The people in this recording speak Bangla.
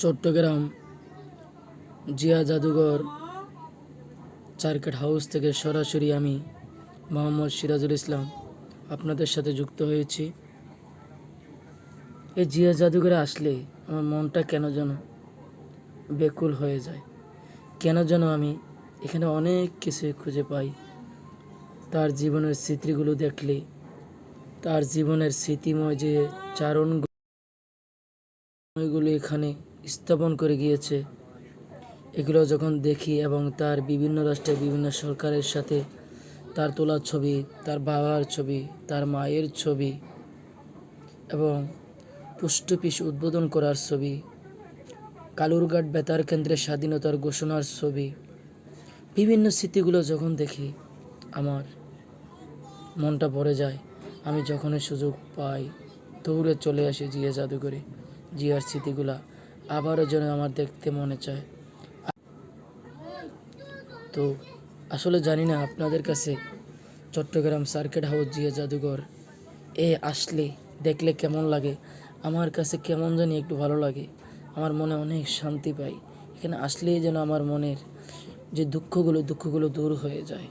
চট্টগ্রাম জিয়া জাদুঘর, চারকেট হাউস থেকে সরাসরি আমি মোহাম্মদ সিরাজুল ইসলাম আপনাদের সাথে যুক্ত হয়েছি। এই জিয়া জাদুঘরে আসলে আমার মনটা কেন যেন বেকুল হয়ে যায়? কেন যেন আমি এখানে অনেক কিছু খুঁজে পাই। তার জীবনের স্মৃতিগুলো দেখলে, তার জীবনের স্মৃতিময় যে চারণ এগুলো এখানে স্থাপন করে গিয়েছে। এগুলো যখন দেখি এবং তার বিভিন্ন রাষ্ট্রের বিভিন্ন সরকারের সাথে তার তোলা ছবি, তার বাবার ছবি, তার মায়ের ছবি এবং পোস্ট অফিস উদ্বোধন করার ছবি, কালুরঘাট বেতার কেন্দ্রের স্বাধীনতার ঘোষণার ছবি, বিভিন্ন স্মৃতিগুলো যখন দেখি, আমার মনটা ভরে যায়। আমি যখনই সুযোগ পাই, দৌড়ে চলে আসি জিয়া জাদুঘরে। জিয়ার স্মৃতিগুলা আবারও যেন আমার দেখতে মনে চায়। তো আসলে জানি না আপনাদের কাছে চট্টগ্রাম সার্কিট হাউস জিয়া জাদুঘর, এ আসলে দেখলে কেমন লাগে? আমার কাছে কেমন জানি একটু ভালো লাগে। আমার মনে অনেক শান্তি পাই। এখানে আসলেই যেন আমার মনের যে দুঃখগুলো দুঃখগুলো দূর হয়ে যায়।